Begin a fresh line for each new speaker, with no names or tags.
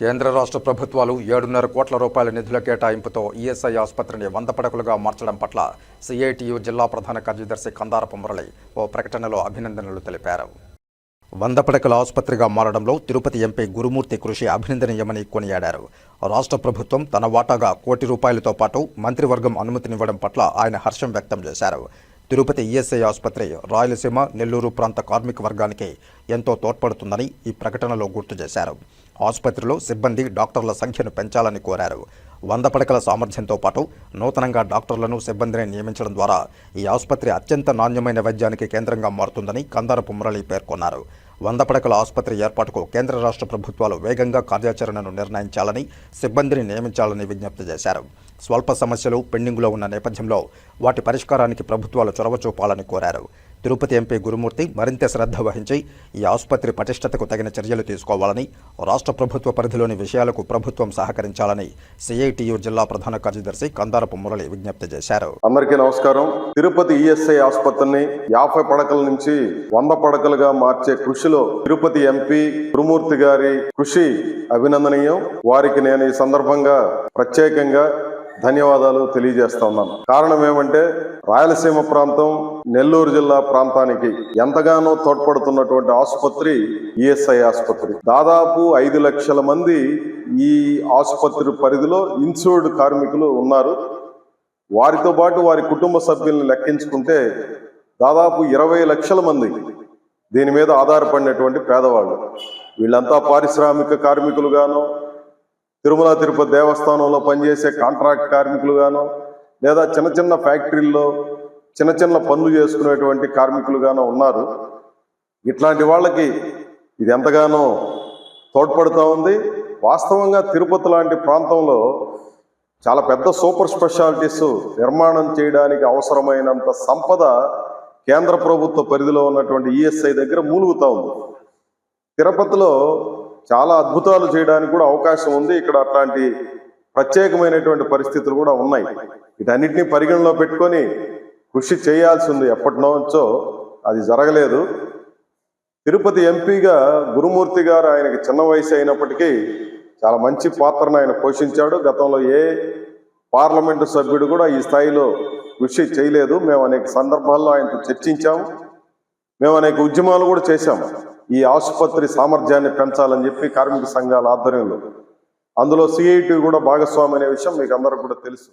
కేంద్ర రాష్ట్ర ప్రభుత్వాలు ఏడున్నర కోట్ల రూపాయల నిధుల కేటాయింపుతో ఈఎస్ఐ ఆసుపత్రిని వంద పడకలుగా మార్చడం పట్ల సిఐటియు జిల్లా ప్రధాన కార్యదర్శి కందారపు మురళి ఓ ప్రకటనలో అభినందనలు తెలిపారు. వంద పడకల ఆసుపత్రిగా మారడంలో తిరుపతి ఎంపీ గురుమూర్తి కృషి అభినందనీయమని కొనియాడారు. రాష్ట్ర ప్రభుత్వం తన వాటాగా కోటి రూపాయలతో పాటు మంత్రివర్గం అనుమతినివ్వడం పట్ల ఆయన హర్షం వ్యక్తం చేశారు. తిరుపతి ఈఎస్ఐ ఆసుపత్రి రాయలసీమ నెల్లూరు ప్రాంత కార్మిక వర్గానికి ఎంతో తోడ్పడుతుందని ఈ ప్రకటనలో గుర్తు చేశారు. ఆసుపత్రిలో సిబ్బంది డాక్టర్ల సంఖ్యను పెంచాలని కోరారు. వంద పడకల సామర్థ్యంతో పాటు నూతనంగా డాక్టర్లను సిబ్బందిని నియమించడం ద్వారా ఈ ఆసుపత్రి అత్యంత నాణ్యమైన వైద్యానికి కేంద్రంగా మారుతుందని కందారపు మురళి పేర్కొన్నారు. వంద పడకల ఆసుపత్రి ఏర్పాటుకు కేంద్ర రాష్ట్ర ప్రభుత్వాలు వేగంగా కార్యాచరణను నిర్ణయించాలని సిబ్బందిని నియమించాలని విజ్ఞప్తి చేశారు. స్వల్ప సమస్యలు పెండింగ్లో ఉన్న నేపథ్యంలో వాటి పరిష్కారానికి ప్రభుత్వాలు చొరవ చూపాలని కోరారు. తిరుపతి ఎంపీ గురుమూర్తి మరింత శ్రద్ధ వహించి ఈ ఆసుపత్రి పటిష్టతకు తగిన చర్యలు తీసుకోవాలని రాష్ట్ర ప్రభుత్వ పరిధిలోని విషయాలకు ప్రభుత్వం సహకరించాలని సిఐటియు జిల్లా ప్రధాన కార్యదర్శి కందారపు మురళి విజ్ఞప్తి చేశారు.
అందరికీ నమస్కారం. తిరుపతి ఈఎస్ఐ ఆసుపత్రిని యాభై పడకల నుంచి వంద పడకలుగా మార్చే కృషిలో తిరుపతి ఎంపీ గురుమూర్తి గారి కృషి అభినందనీయం. వారికి నేను ఈ సందర్భంగా ప్రత్యేకంగా ధన్యవాదాలు తెలియజేస్తా ఉన్నాను. కారణం ఏమంటే రాయలసీమ ప్రాంతం నెల్లూరు జిల్లా ప్రాంతానికి ఎంతగానో తోడ్పడుతున్నటువంటి ఆసుపత్రి ఈఎస్ఐ ఆసుపత్రి. దాదాపు ఐదు లక్షల మంది ఈ ఆసుపత్రి పరిధిలో ఇన్సూర్డ్ కార్మికులు ఉన్నారు. వారితో పాటు వారి కుటుంబ సభ్యుల్ని లెక్కించుకుంటే దాదాపు ఇరవై లక్షల మంది దీని మీద ఆధారపడినటువంటి పేదవాళ్ళు. వీళ్ళంతా పారిశ్రామిక కార్మికులుగాను తిరుమల తిరుపతి దేవస్థానంలో పనిచేసే కాంట్రాక్ట్ కార్మికులుగాను లేదా చిన్న చిన్న ఫ్యాక్టరీల్లో చిన్న చిన్న పనులు చేసుకునేటువంటి కార్మికులుగాను ఉన్నారు. ఇట్లాంటి వాళ్ళకి ఇది ఎంతగానో తోడ్పడుతూ ఉంది. వాస్తవంగా తిరుపతి లాంటి ప్రాంతంలో చాలా పెద్ద సూపర్ స్పెషాలిటీస్ నిర్మాణం చేయడానికి అవసరమైనంత సంపద కేంద్ర ప్రభుత్వ పరిధిలో ఉన్నటువంటి ఈఎస్ఐ దగ్గర మూలుగుతూ ఉంది. తిరుపతిలో చాలా అద్భుతాలు చేయడానికి కూడా అవకాశం ఉంది. ఇక్కడ అట్లాంటి ప్రత్యేకమైనటువంటి పరిస్థితులు కూడా ఉన్నాయి. వీటన్నిటిని పరిగణలో పెట్టుకొని కృషి చేయాల్సి ఉంది. ఎప్పటి నుంచో అది జరగలేదు. తిరుపతి ఎంపీగా గురుమూర్తి గారు ఆయనకి చిన్న వయసు అయినప్పటికీ చాలా మంచి పాత్రను ఆయన పోషించాడు. గతంలో ఏ పార్లమెంటు సభ్యుడు కూడా ఈ స్థాయిలో కృషి చేయలేదు. మేము అనేక సందర్భాల్లో ఆయనతో చర్చించాము. మేము అనేక ఉద్యమాలు కూడా చేశాము. ఈ ఆసుపత్రి సామర్థ్యాన్ని పెంచాలని చెప్పి కార్మిక సంఘాల ఆధ్వర్యంలో. అందులో సిఐటి కూడా భాగస్వామి అనే విషయం మీకు అందరికి కూడా తెలుసు.